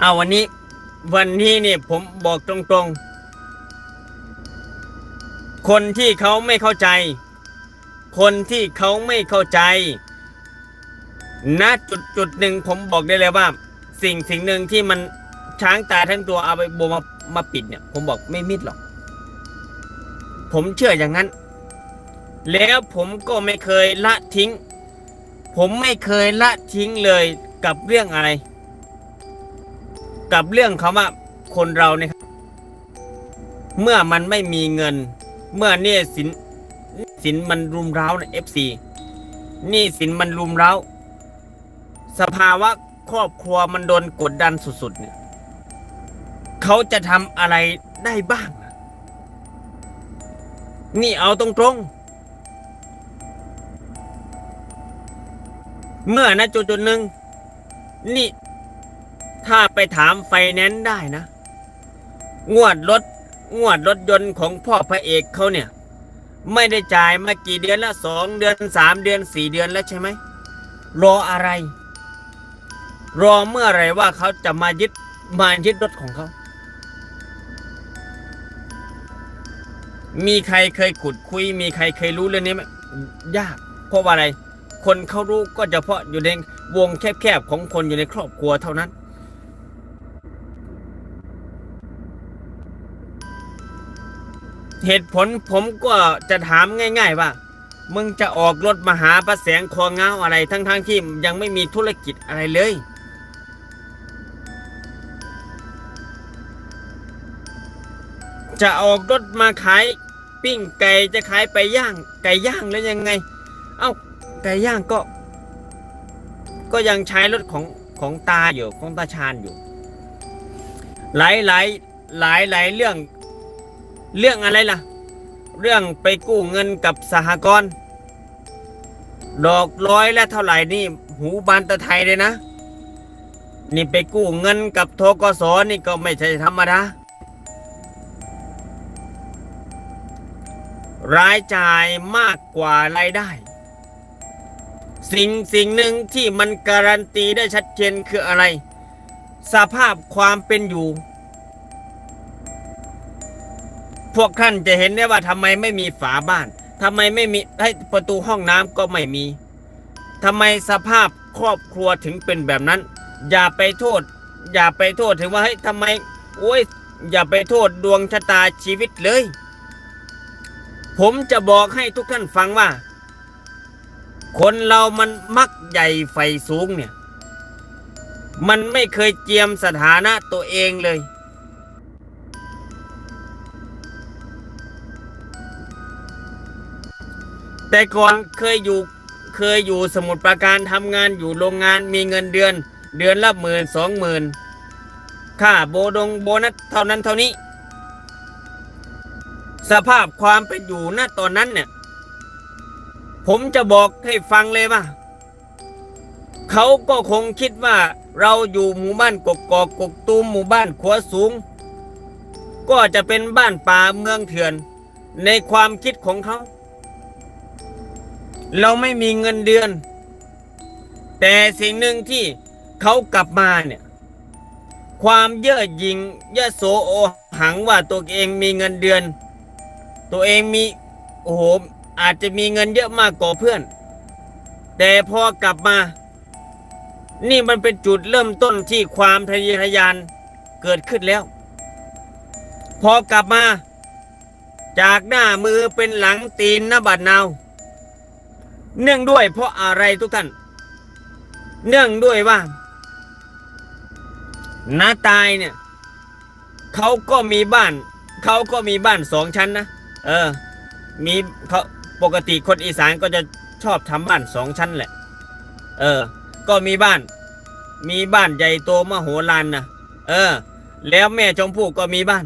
เอาวันนี้ วันนี้นี่ผมบอกตรงๆ คนที่เขาไม่เข้าใจ คนที่เขาไม่เข้าใจณจุดจุดหนึ่งผมบอกได้เลยว่า สิ่งสิ่งหนึ่งที่มันช้างตาทั้งตัวเอาไปโบมามาปิดเนี่ย ผมบอกไม่มิดหรอก ผมเชื่ออย่างนั้น แล้วผมก็ไม่เคยละทิ้ง ผมไม่เคยละทิ้งเลยกับเรื่องอะไร กับเรื่องคำว่าคนเราเนี่ยครับเมื่อมันไม่มีเงิน เมื่อหนี่ยสินสินมันรุมเร้าในเอฟซีนี่สินมันรุมเร้า สภาวะครอบครัวมันโดนกดดันสุดๆเนี่ยเขาจะทำอะไรได้บ้าง นี่เอาตรงๆ เมื่อนะจุดจุดๆหนึ่งนี่ ถ้าไปถามไฟแนนซ์ได้นะ งวดรถ งวดรถยนต์ของพ่อพระเอกเขาเนี่ย ไม่ได้จ่ายมากี่เดือนละสองเดือนสามเดือนสี่เดือนแล้วใช่ไหม รออะไร รอเมื่อไหรว่าเขาจะมายึดมายึดรถของเขา มีใครเคยขุดคุย มีใครเคยรู้เรื่องนี้ไหมยาก เพราะว่าอะไร คนเขารู้ก็เฉพาะอยู่ในวงแคบๆของคนอยู่ในครอบครัวเท่านั้น เหตุผลผมก็จะถามง่าย ๆ ว่า มึงจะออกรถมาหาประแสงคอเงาอะไรทั้งๆทที่ยังไม่มีธุรกิจอะไรเลย จะออกรถมาขายปิ้งไก่จะขายไปย่าง ไก่ย่างแล้วยังไง เอ้าไก่ย่างก็ ก็ยังใช้รถของของตาอยู่ของตาชาญอยู่ หลายหลายหลายหลายเรื่อง เรื่องอะไรล่ะ เรื่องไปกู้เงินกับสหกรณ์ดอกร้อยและเท่าไหร่นี่ หูบานตะไทยเลยนะ นี่ไปกู้เงินกับทกสนี่ก็ไม่ใช่ธรรมดารายจ่ายมากกว่ารายได้ สิ่งสิ่งหนึ่งที่มันการันตีได้ชัดเจนคืออะไร สภาพความเป็นอยู่ พวกท่านจะเห็นได้ว่าทำไมไม่มีฝาบ้านทำไมไม่มีให้ประตูห้องน้ำก็ไม่มีทำไมสภาพครอบครัวถึงเป็นแบบนั้น อย่าไปโทษ อย่าไปโทษถึงว่าเฮ้ยทำไมโอ้ยอย่าไปโทษดวงชะตาชีวิตเลย ผมจะบอกให้ทุกท่านฟังว่า คนเรามันมักใหญ่ไฟสูงเนี่ย มันไม่เคยเจียมสถานะตัวเองเลย แต่ก่อนเคยอยู่เคยอยู่สมุทรปราการทำงานอยู่โรงงานมีเงินเดือน เดือนละหมื่นสองหมื่นค่าโบดงโบนัสเท่านั้นเท่านี้ สภาพความเป็นอยู่ณตอนนั้นเนี่ย ผมจะบอกให้ฟังเลยว่าเขาก็คงคิดว่าเราอยู่หมู่บ้านกกอกกกตูมหมู่บ้านขัวสูง ก็จะเป็นบ้านป่าเมืองเถื่อน ในความคิดของเขา เราไม่มีเงินเดือน แต่สิ่งหนึ่งที่เขากลับมาเนี่ย ความเย่อหยิ่งยโสโอหังว่าตัวเองมีเงินเดือน ตัวเองมีโอ้โหอาจจะมีเงินเยอะมากกว่าเพื่อน แต่พอกลับมา นี่มันเป็นจุดเริ่มต้นที่ความทะเยอทะยานเกิดขึ้นแล้ว พอกลับมา จากหน้ามือเป็นหลังตีนนะบัดนาว เนื่องด้วยเพราะอะไรทุกท่าน เนื่องด้วยว่าน้าตายเนี่ยเขาก็มีบ้านเขาก็มีบ้านสองชั้นนะเออ มีเขาปกติคนอีสานก็จะชอบทำบ้านสองชั้นแหละ เออ ก็มีบ้าน มีบ้านใหญ่โตมโหฬารนะเออ แล้วแม่ชมพู่ก็มีบ้าน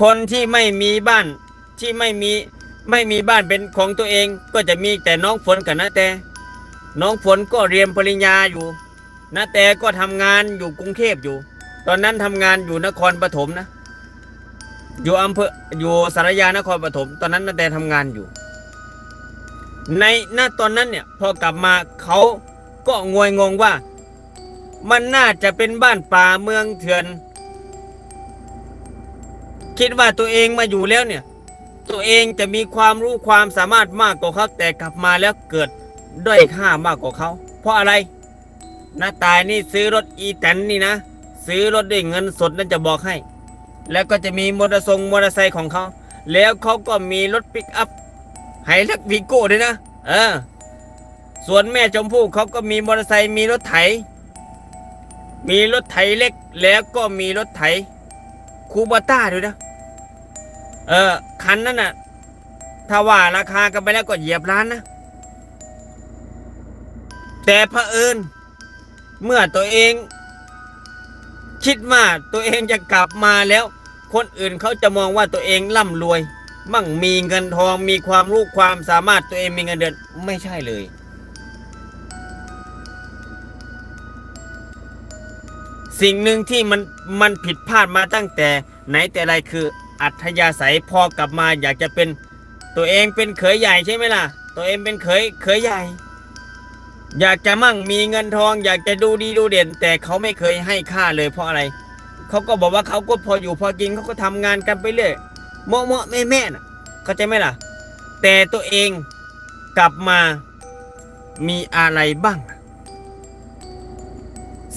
คนที่ไม่มีบ้านที่ไม่มี ไม่มีบ้านเป็นของตัวเองก็จะมีแต่น้องฝนกับนาแต่น้องฝนก็เรียนปริญญาอยู่นาแต่ก็ทำงานอยู่กรุงเทพอยู่ ตอนนั้นทำงานอยู่นครปฐมนะ อยู่อำเภออยู่สารยานครปฐมตอนนั้นนาแต่ทำงานอยู่ ในณตอนนั้นเนี่ยพอกลับมาเขาก็งวยงงว่า มันน่าจะเป็นบ้านป่าเมืองเถื่อน คิดว่าตัวเองมาอยู่แล้วเนี่ย ตัวเองจะมีความรู้ความสามารถมากกว่าเขาแต่กลับมาแล้วเกิดด้อยค่ามากกว่าเขา เพราะอะไรน้าตายนี่ซื้อรถอีแตนนี่นะ ซื้อรถด้วยเงินสดนั่นจะบอกให้ แล้วก็จะมีมอเตอร์ทรงมอเตอร์ไซค์ของเขา แล้วเขาก็มีรถปิกอัพไฮลักวีโก้ด้วยนะ เออ ส่วนแม่ชมพู่เขาก็มีมอเตอร์ไซค์มีรถไถ มีรถไถเล็ก แล้วก็มีรถไถคูบาต้าด้วยนะ เออคันนั้นน่ะ ถ้าว่าราคากันไปแล้วก็เหยียบล้านนะ แต่เผอิญเมื่อตัวเอง คิดว่าตัวเองจะกลับมาแล้ว คนอื่นเขาจะมองว่าตัวเองร่ำรวย มั่งมีเงินทองมีความรู้ความสามารถตัวเองมีเงินเดือนไม่ใช่เลย สิ่งหนึ่งที่มันมันผิดพลาดมาตั้งแต่ไหนแต่ไรคือ อัธยาศัยพอกลับมาอยากจะเป็นตัวเองเป็นเขยใหญ่ใช่ไหมล่ะ ตัวเองเป็นเขยเขยใหญ่ อยากจะมั่งมีเงินทอง อยากจะดูดีดูเด่น แต่เขาไม่เคยให้ค่าเลยเพราะอะไร เขาก็บอกว่าเขาก็พออยู่พอกินเขาก็ทำงานกันไปเรื่อยเมาะเมาะแม่แม่น่ะเข้าใจไหมล่ะ แต่ตัวเองกลับมามีอะไรบ้าง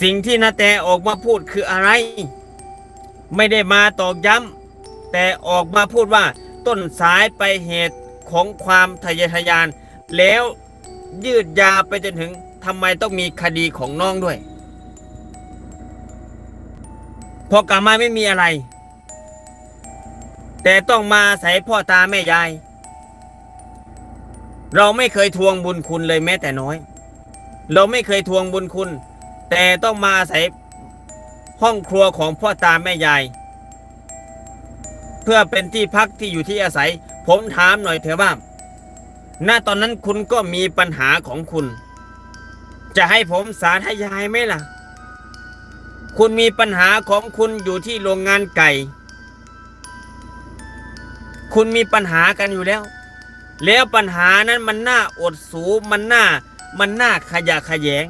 สิ่งที่นาแตออกมาพูดคืออะไร ไม่ได้มาตอกย้ำ แต่ออกมาพูดว่าต้นสายไปเหตุของความทะเยอทะยาน แล้วยืดยาไปจนถึงทำไมต้องมีคดีของน้องด้วย พอกลับมาไม่มีอะไร แต่ต้องมาใส่พ่อตาแม่ยาย เราไม่เคยทวงบุญคุณเลยแม้แต่น้อย เราไม่เคยทวงบุญคุณ แต่ต้องมาอาศัยห้องครัวของพ่อตาแม่ยาย พื่อเป็นที่พักที่อยู่ที่อาศัย ผมถามหน่อยเถอะว่าณตอนนั้นคุณก็มีปัญหาของคุณ จะให้ผมสาธยายไหมล่ะ คุณมีปัญหาของคุณอยู่ที่โรงงานไก่ คุณมีปัญหากันอยู่แล้ว แล้วปัญหานั้นมันน่าอดสูมันน่ามันน่าขยะแขยง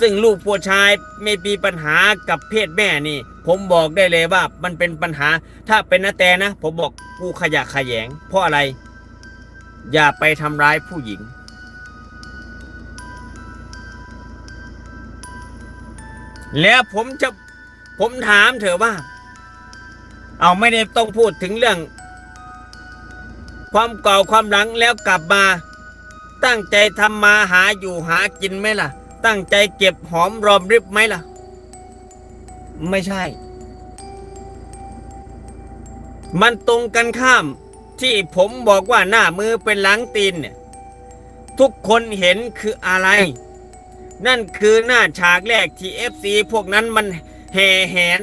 ซึ่งลูกผู้ชายไม่มีปัญหากับเพศแม่นี่ ผมบอกได้เลยว่ามันเป็นปัญหา ถ้าเป็นนาแต่นะ ผมบอกกูขยะแขยง เพราะอะไร อย่าไปทำร้ายผู้หญิง แล้วผมจะผมถามเธอว่า เอาไม่ได้ต้องพูดถึงเรื่อง ความเก่าความหลังแล้วกลับมา ตั้งใจทำมาหาอยู่หากินไหมล่ะ ตั้งใจเก็บหอมรอมริบไหมล่ะ ไม่ใช่ มันตรงกันข้าม ที่ผมบอกว่าหน้ามือเป็นหลังตีนเนี่ยทุกคนเห็นคืออะไร นั่นคือหน้าฉากแรกที่เอฟซีพวกนั้นมันแห่แหน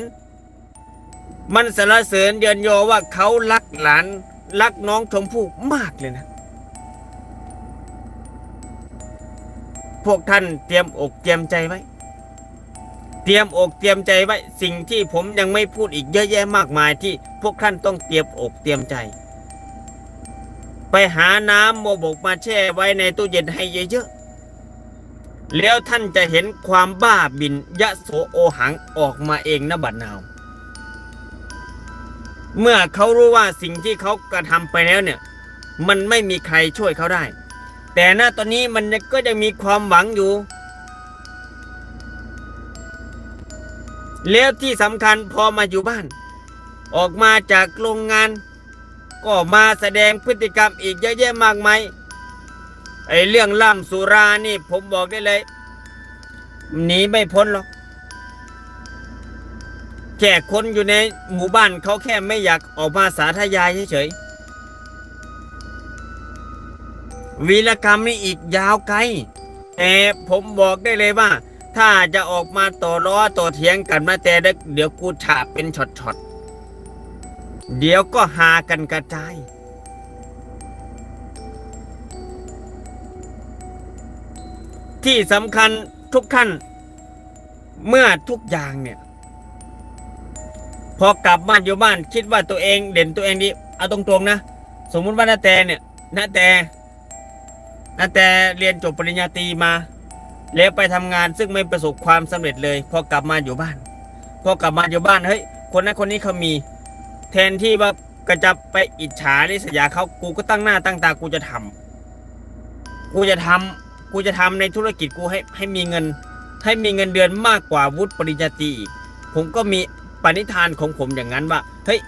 มันสรรเสริญเยินโยว่าเขารักหลาน รักน้องชมพู่มากเลยนะ พวกท่านเตรียมอกเตรียมใจไว้ รียมอกเตรียมใจไว้สิ่งที่ผมยังไม่พูดอีกเยอะแยะมากมายที่พวกท่านต้องเตรียมอกเตรียมใจ ไปหาน้ำโมบกมาแช่ไว้ในตู้เย็นให้เยอะๆแล้วท่านจะเห็นความบ้าบินยะโสโอหังออกมาเองนะบัดนาว เมื่อเขารู้ว่าสิ่งที่เขากระทำไปแล้วเนี่ย มันไม่มีใครช่วยเขาได้ แต่ณตอนนี้มันก็ยังมีความหวังอยู่ แล้วที่สำคัญพอมาอยู่บ้าน ออกมาจากโรงงาน ก็มาแสดงพฤติกรรมอีกเยอะแยะมากมายไอ้เรื่องล่ำสุรานี่ผมบอกได้เลยหนีไม่พ้นหรอกแค่คนอยู่ในหมู่บ้านเขาแค่ไม่อยากออกมาสาธยายเฉยๆวีรกรรมนี่อีกยาวไกลแต่ผมบอกได้เลยว่า ถ้าจะออกมาต่อล้อต่อเถียงกันมาแต่เดี๋ยวกูฉาบเป็นช็อตๆ เดี๋ยวก็หากันกระจาย ที่สำคัญทุกท่าน เมื่อทุกอย่างเนี่ย พอกลับมานอยู่บ้านคิดว่าตัวเองเด่นตัวเองดีเอาตรงๆนะ สมมุติว่านาแต่เนี่ยนาแต่นาแต่เรียนจบปริญญาตรีมา แล้วไปทำงานซึ่งไม่ประสบความสำเร็จเลย พอกลับมาอยู่บ้าน พอกลับมาอยู่บ้านเฮ้ยคนนั้นคนนี้เขามี แทนที่ว่าก็จะไปอิจฉาริษยาเขากูก็ตั้งหน้าตั้งตากูจะทำกูจะทำกูจะทำในธุรกิจกูให้ให้มีเงิน ให้มีเงินเดือนมากกว่าวุฒิปริญญาตรีอีกผมก็มีปณิธานของผมอย่างนั้นว่าเฮ้ย